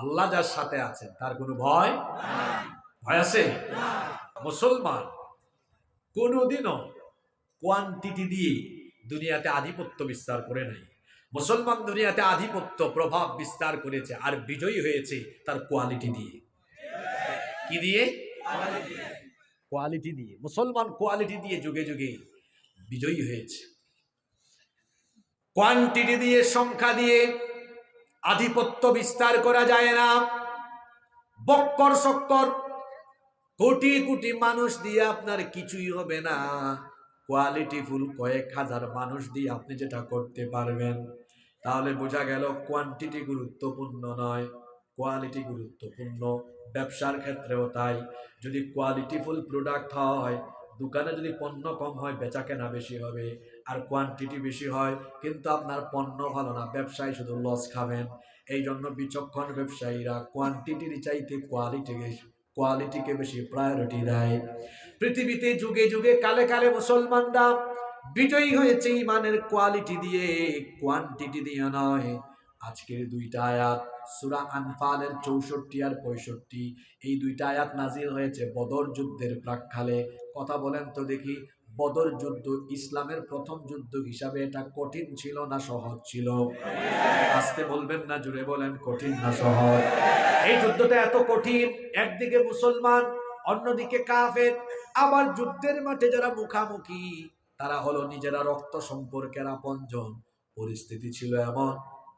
আল্লাহ যার সাথে আছেন তার কোনো ভয় ভয় আছে? মুসলমান কোনোদিনও কোয়ান্টিটি দিয়ে দুনিয়াতে আধিপত্য বিস্তার করে নাই। মুসলমান দুনিয়াতে আধিপত্য প্রভাব বিস্তার করেছে আর বিজয়ী হয়েছে তার কোয়ালিটি দিয়ে। কি দিয়ে? কোয়ালিটি দিয়ে। মুসলমান কোয়ালিটি দিয়ে যুগে যুগে বিজয়ী হয়েছে। কোয়ান্টিটি দিয়ে সংখ্যা দিয়ে আধিপত্য বিস্তার করা যায় না। বক্কর সক্কর, কোটি কোটি মানুষ দিয়ে আপনার কিছুই হবে না। কোয়ালিটি ফুল কয়েক হাজার মানুষ দিয়ে আপনি যেটা করতে পারবেন, তাহলে বোঝা গেল কোয়ান্টিটি গুরুত্বপূর্ণ নয়। কোয়ালিটি গুরুত্বপূর্ণ, ব্যবসার ক্ষেত্রেও তাই। যদি কোয়ালিটিফুল প্রোডাক্ট হয়, দোকানে যদি পণ্য কম হয় বেচা কেনা বেশি হবে। আর কোয়ান্টিটি বেশি হয়, কিন্তু আপনার পণ্য ভালো না, ব্যবসায় শুধু লস খাবেন। এই জন্য বিচক্ষণ ব্যবসায়ীরা কোয়ান্টিটির চাইতে কোয়ালিটিকে কোয়ালিটিকে বেশি প্রায়োরিটি দেয়। পৃথিবীতে যুগে যুগে কালে কালে মুসলমানরা বিজয়ী হয়েছে ইমানের কোয়ালিটি দিয়ে কোয়ান্টিটি দিয়ে নয়। আজকের দুইটা আয়াত, সুরা আনফালের চৌষট্টি আর পঁয়ষট্টি, এই দুইটা আয়াত নাজিল হয়েছে বদর যুদ্ধের প্রাককালে। কথা বলেন তো দেখি বদর যুদ্ধ ইসলামের প্রথম যুদ্ধ হিসাবে এটা কঠিন ছিল না সহজ ছিল। আজকে বলবেন না জুড়ে বলেন, কঠিন না সহজ। এই যুদ্ধটা এত কঠিন, একদিকে মুসলমান, অন্যদিকে কাফের। আবার যুদ্ধের মাঠে যারা মুখামুখি, তারা হলো নিজেরা রক্ত সম্পর্কের আপনজন। পরিস্থিতি ছিল এমন,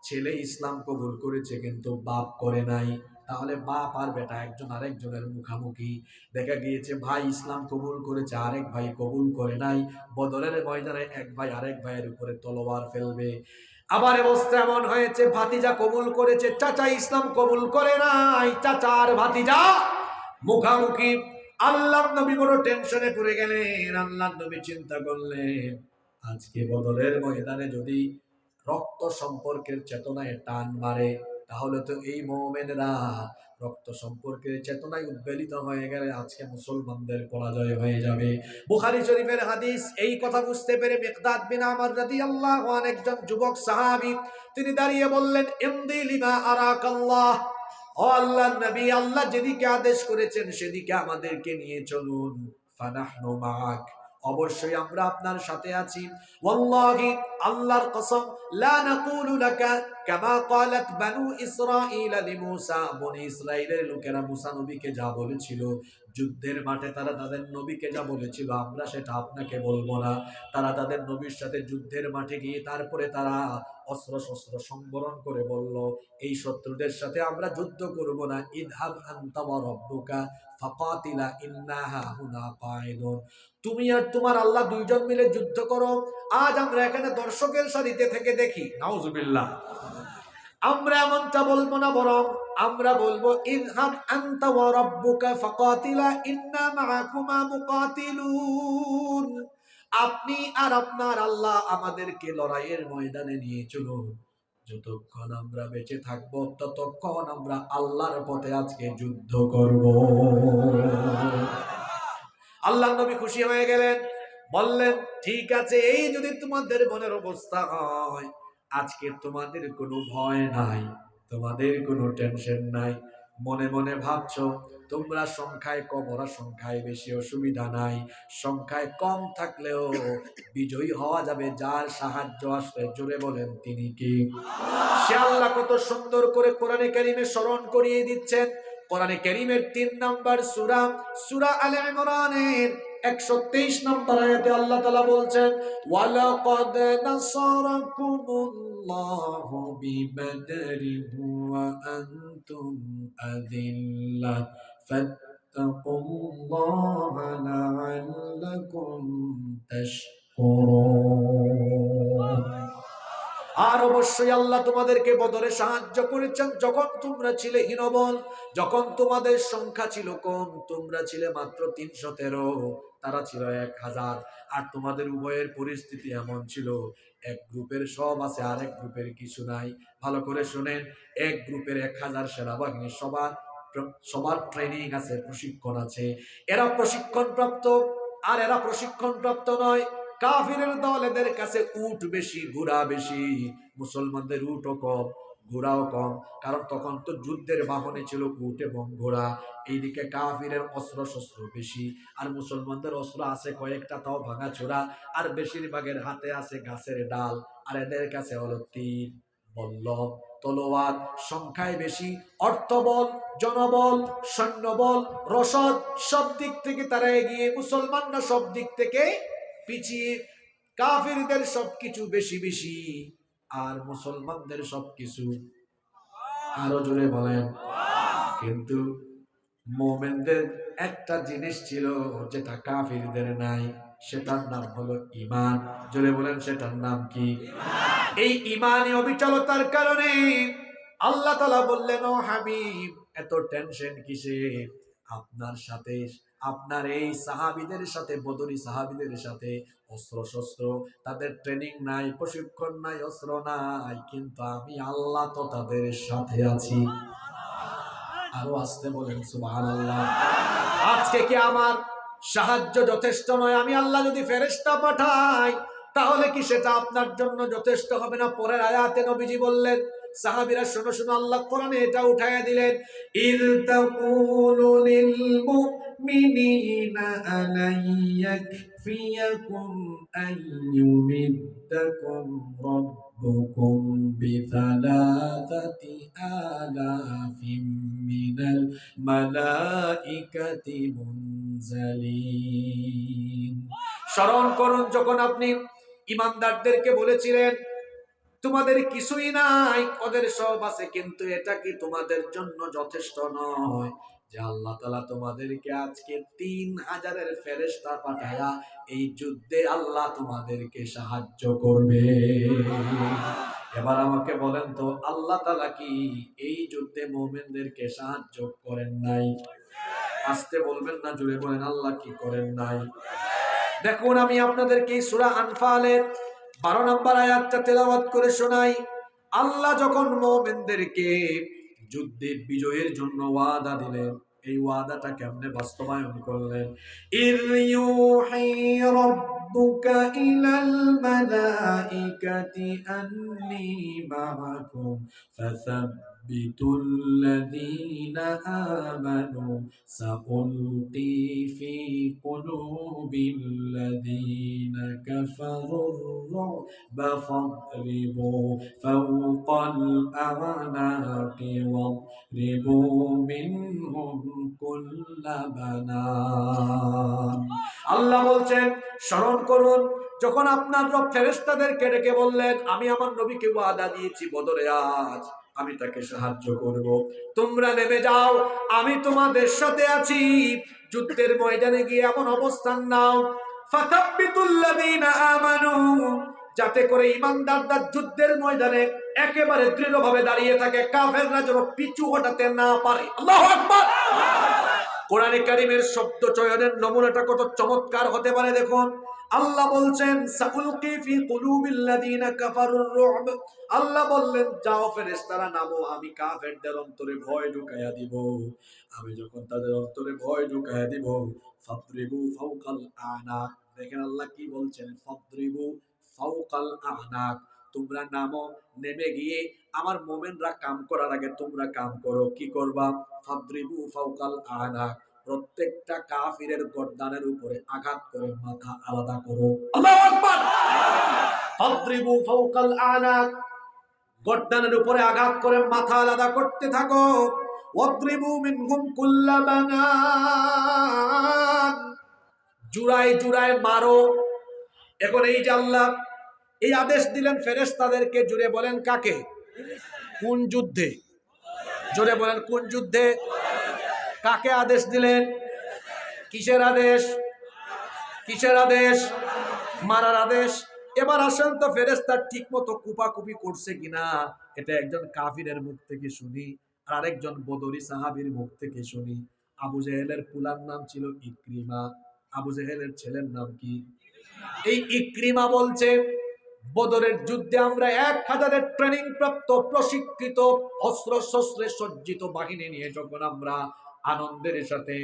ছেলে ইসলাম কবুল করেছে কিন্তু বাপ করে নাই। তাহলে বাপ আর বেটা একজন আরেকজনের মুখামুখি। দেখা গিয়েছে, ভাই ইসলাম কবুল করেছে, আরেক ভাই কবুল করে নাই। বদলের ময়দানে এক ভাই আরেক ভাইয়ের উপরে তলোয়ার ফেলবে। আবার অবস্থা এমন হয়েছে, ভাতিজা কবুল করেছে, চাচা ইসলাম কবুল করে নাই। চাচা আর ভাতিজা মুখামুখি। আল্লাহ নবী বড় টেনশনে পড়ে গেলেন আল্লাহ নবী চিন্তা করলেন, আজকে বদলের ময়দানে যদি রক্ত সম্পর্কের চেতনায় টান মারে তাহলে তো এই মোমেনরা রক্ত সম্পর্কের চেতনায় উদ্বেলিত হয়ে গেলে আজকে মুসলমানদের পরাজয় হয়ে যাবে। বুখারী শরীফের হাদিস, এই কথা বুঝতে পেরে মিকদাদ বিন আমর রাদিয়াল্লাহু আনহু একজন যুবক সাহাবী, তিনি দাঁড়িয়ে বললেন ইমদি লিমা আরাকাল্লাহ। ও আল্লাহর নবী, আল্লাহ যেদিকে আদেশ করেছেন সেদিকে আমাদেরকে নিয়ে চলুন। ফানাহনু মাআক। অবশ্যই আমরা আপনার সাথে আছি। ওয়াল্লাহি, আল্লাহর কসম, লা নাকুলু লাকা কামা ক্বালাত বানু ইসরাঈল লিমূসা। বনি ইসরাইলের লোকেরা নবীকে যা বলেছিল, যুদ্ধের মাঠে তারা তাদের নবীকে যা বলেছিল, আমরা সেটা আপনাকে বলব না। তারা তাদের নবীর সাথে যুদ্ধের মাঠে গিয়ে তারপরে তারা অস্ত্র শস্ত্র সংবরণ করে বলল, এই শত্রুদের সাথে আমরা যুদ্ধ করব না। ইদহাব আনতা ওয়া রাব্বুকা। ফাকাতিলা ইন্না হাহুনা কাঈদুন তুমি আর তোমার আল্লাহ দুইজন মিলে যুদ্ধ করো। আজ আমরা এখানে দর্শকের সারিতে থেকে দেখি। নাউজুবিল্লাহ। আমরা এমনটা বলব না বরং আমরা বলব ইনহাব আনতা ওয়া রাব্বুকা ফাকাতিলা ইন্না মাআকুমা মুকাতিলুন। আপনি আর আপনার আল্লাহ আমাদেরকে লড়াইয়ের ময়দানে নিয়ে চলুন। যতক্ষণ আমরা বেঁচে থাকব, ততক্ষণ আমরা আল্লাহর পথে আজকে যুদ্ধ করব। আল্লাহ নবী খুশি হয়ে গেলেন, বললেন, ঠিক আছে, এই যদি তোমাদের মনের অবস্থা হয়, আজকে তোমাদের কোনো ভয় নাই, তোমাদের কোনো টেনশন নাই। মনে মনে ভাবছ তোমরা সংখ্যায় কম, ওরা সংখ্যায় বেশি, অসুবিধা নাই। সংখ্যায় কম থাকলেও বিজয়ী হওয়া যাবে, যার সাহায্য আসলে জোরে বলেন তিনি কি? সে আল্লাহ কত সুন্দর করে কোরআনে কারিমে স্মরণ করিয়ে দিচ্ছেন। কোরআনে কারিমের তিন নাম্বার সূরা সূরা আলে ইমরানের একশো তেইশ নম্বর আয়াতে আল্লাহ তালা বলছেন, ওয়ালাকাদ নাসারাকুমুল্লাহু বিবাদরিহি ওয়া আনতুম আযিল্লা ফাত্তাকুল্লাহা লাআল্লাকুম তাশকুরুন আর অবশ্যই আল্লাহ তোমাদেরকে বদলে সাহায্য করেছেন যখন তোমরা ছিলে হীনবল, যখন তোমাদের সংখ্যা ছিল কম, তোমরা ছিলে মাত্র তিনশো তেরো, তারা ছিল এক হাজার। আর তোমাদের উভয়ের পরিস্থিতি এমন ছিল, এক গ্রুপের সব আছে আর এক গ্রুপের কিছু নাই। ভালো করে শোনেন, এক গ্রুপের এক হাজার সেনাবাহিনী সবার সবার ট্রেনিং আছে, প্রশিক্ষণ আছে। এরা প্রশিক্ষণ প্রাপ্ত আর এরা প্রশিক্ষণ প্রাপ্ত নয়। কাফিরের দল এদের কাছে উট বেশি, ঘোড়া বেশি। মুসলমানদের উটও কম, ঘোড়াও কম। কারণ তখন তো যুদ্ধের বাহনে ছিল উট এবং ঘোড়া। এইদিকে কাফিরের অস্ত্র শস্ত্র বেশি, আর মুসলমানদের অস্ত্র আছে কয়েকটা, তাও ভাঙা চোরা আর বেশিরভাগের হাতে আছে গাছের ডাল, আর এদের কাছে হলো তীর বল্লভ তলোয়ার সংখ্যায় বেশি। অর্থবল, জনবল, সৈন্যবল, রসদ সব দিক থেকে তারা এগিয়ে, মুসলমানরা সব দিক থেকে পিছিয়ে। কাফিরদের সবকিছু বেশি বেশি আর মুসলমানদের সবকিছু আরও জোরে বলেন। কিন্তু মোমেনদের একটা জিনিস ছিল যেটা কাফিরদের নাই, সেটার নাম হলো ইমান জোরে বলেন, সেটার নাম কি? এই ইমানি অবিচলতার কারণে আল্লাহ তালা বললেন হাবিব, এত টেনশন কিসে? আপনার সাথে, আপনার এই সাহাবিদের সাথে, বদরি সাহাবিদের সাথে অস্ত্র শস্ত্র তাদের ট্রেনিং নাই, প্রশিক্ষণ নাই, অস্ত্র নাই, কিন্তু আমি আল্লাহ তো তাদের সাথে আছি। আরও আসতে বলেন, সুবহানাল্লাহ। আজকে কি আমার সাহায্য যথেষ্ট নয়? আমি আল্লাহ যদি ফেরেশতা পাঠাই তাহলে কি সেটা আপনার জন্য যথেষ্ট হবে না? পরের আয়াতে নবীজি বললেন, সাহাবীরা শোনো শোনো, আল্লাহ কোরআনে এটা উঠাইয়া দিলেন স্মরণ করুন, যখন আপনি ইমানদারদেরকে বলেছিলেন, তোমাদের কিছুই নাই, ওদের সব আছে, কিন্তু এটা কি তোমাদের জন্য যথেষ্ট নয় যে আল্লাহ তালা তোমাদেরকে আজকে তিন হাজারের ফেরেস্তা পাঠায়া এই যুদ্ধে আল্লাহ তোমাদেরকে সাহায্য করবে? এবার আমাকে বলেন তো, আল্লাহ তালা কি এই যুদ্ধে মোমেনদেরকে সাহায্য করেন নাই? আসতে বলবেন না জুড়ে বলেন, আল্লাহ কি করেন নাই? দেখুন আমি আপনাদেরকে সূরা আনফালের বারো নম্বর আয়াতটা তেলাওয়াত করে শোনাই। আল্লাহ যখন মোমেনদেরকে যুদ্ধে বিজয়ের জন্য ওয়াদা দিলেন, এই ওয়াদাটা কেমনে বাস্তবায়ন করলেন? আন্নী মাআকুম فثبتوا الذين آمنوا سألقي في قلوب الذين كفروا الرعب فاضربوا فوق الأعناق واضربوا منهم كل بنان আল্লাহ বলছেন স্মরণ করুন যখন আপনার রব ফেরেস্তাদেরকে ডেকে বললেন আমি আমার নবীকে ওয়াদা দিয়েছি বদরে আজ আমি তাকে সাহায্য করব। তোমরা নেমে যাও, আমি তোমাদের সাথে আছি। যুদ্ধের ময়দানে গিয়ে এমন অবস্থান নাও। যাতে করে ইমানদাররা যুদ্ধের ময়দানে একেবারে দৃঢ়ভাবে দাঁড়িয়ে থাকে। কাফেররা যেন পিছু হটাতে না পারে। আল্লাহু আকবার! কোরআনে কারিমের শব্দ চয়নের নমুনাটা কত চমৎকার হতে পারে দেখুন। আল্লাহ বলছেন সাউলকি ফি কুলুবিল্লাযিনা কাফারুর রুব। আল্লাহ বললেন, যাও ফেরেশতারা, নামো, আমি কাফেরদের অন্তরে ভয় ঢুকাইয়া দিব। আমি যখন তাদের অন্তরে ভয় ঢুকাইয়া দিব, ফাদরিবু ফাওকাল আনাক। দেখেন আল্লাহ কি বলছেন, ফাদরিবু ফাওকাল আনাক। তোমরা নামো, নেমে গিয়ে আমার মোমেনরা কাম করার আগে তোমরা কাম করো। কি করবা? ফাদরিবু ফাওকাল আনাক। প্রত্যেকটা কাফিরের গর্দানের উপরে আঘাত করে মাথা আলাদা করো। ফাদরিবু ফাওকাল আনাক গর্দানের উপরে আঘাত করে মাথা আলাদা করতে থাকো। ওয়াদরিবু মিনহুম কুল্লা জুড়ায় জুড়ায় মারো। এখন এই যে এই আদেশ দিলেন ফেরেশতাদেরকে, জুড়ে বলেন কাকে? কোন যুদ্ধে? জোরে বলেন, কোন যুদ্ধে? কাকে আদেশ দিলেন? কিসের আদেশ? কিসের আদেশ? মারার আদেশ? এবার আসেন তো ফেরেস্তার ঠিক মতো কুপাকুপি করছে কিনা? এটা একজন কাফিরের মুখ থেকে শুনি, আর আরেকজন বদরি সাহাবীর মুখ থেকে শুনি। আবু জেহেলের পুলার নাম ছিল ইক্রিমা। আবু জেহেলের ছেলের নাম কি? এই ইক্রিমা বলছে, বদরের যুদ্ধে আমরা এক হাজারের ট্রেনিং প্রাপ্ত, প্রশিক্ষিত অস্ত্র শস্ত্রে সজ্জিত বাহিনী নিয়ে যখন আমরা আনন্দের সাথে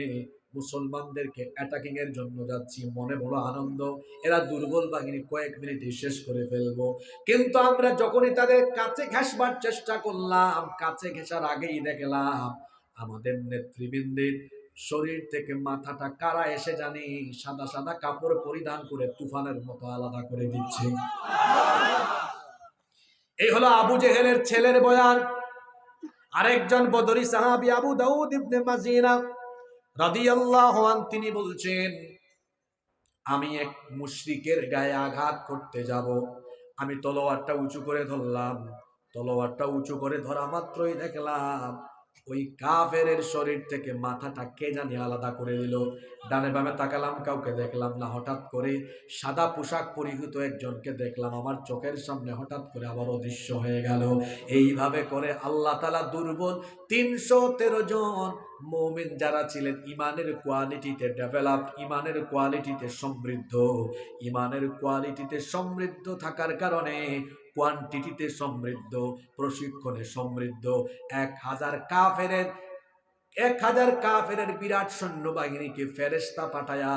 মুসলমানদেরকে অ্যাটাকিং এর জন্য যাচ্ছি, মনে বড় আনন্দ। এরা দুর্বল বাহিনী কয়েক মিনিটে শেষ করে ফেলব। কিন্তু আমরা যখনই তাদের কাছে ঘেসবার চেষ্টা করলাম, কাছে ঘেসার আগেই দেখলাম আমাদের নেতৃবৃন্দের শরীর থেকে মাথাটা কারা এসে জানি, সাদা সাদা কাপড় পরিধান করে তুফানের মতো আলাদা করে দিচ্ছে। এই হলো আবু জেহেলের ছেলের বয়ান। আরেকজন বদরি সাহাবি আবু দাউদ ইবনে মাজিনা রাদিয়াল্লাহু আন তিনি বলছেন, আমি এক মুশরিকের গায়ে আঘাত করতে যাব। আমি তলোয়ারটা উঁচু করে ধরলাম, তলোয়ারটা উঁচু করে ধরা মাত্রই দেখলাম ওই কাফেরের শরীর থেকে মাথাটা কে জানি আলাদা করে দিল। ডানে বামে তাকালাম, কাউকে দেখলাম না। হঠাৎ করে সাদা পোশাক পরিহিত একজনকে দেখলাম। আমার চোখের সামনে হঠাৎ করে আবার অদৃশ্য হয়ে গেল। এইভাবে করে আল্লাহ তালা দুর্বল তিনশো তেরো জন মৌমিন যারা ছিলেন, ইমানের কোয়ালিটিতে ডেভেলপ ইমানের কোয়ালিটিতে সমৃদ্ধ। ইমানের কোয়ালিটিতে সমৃদ্ধ থাকার কারণে কোয়ান্টিটিতে সমৃদ্ধ, প্রশিক্ষণে সমৃদ্ধ। এক হাজার কাফেরের, এক হাজার কাফের বিরাট সৈন্যবাহিনীকে ফেরেস্তা পাঠায়া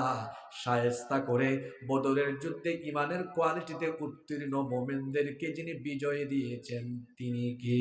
সায়স্তা করে বদরের যুদ্ধে ইমানের কোয়ালিটিতে উত্তীর্ণ মোমেনদেরকে যিনি বিজয় দিয়েছেন, তিনি কি?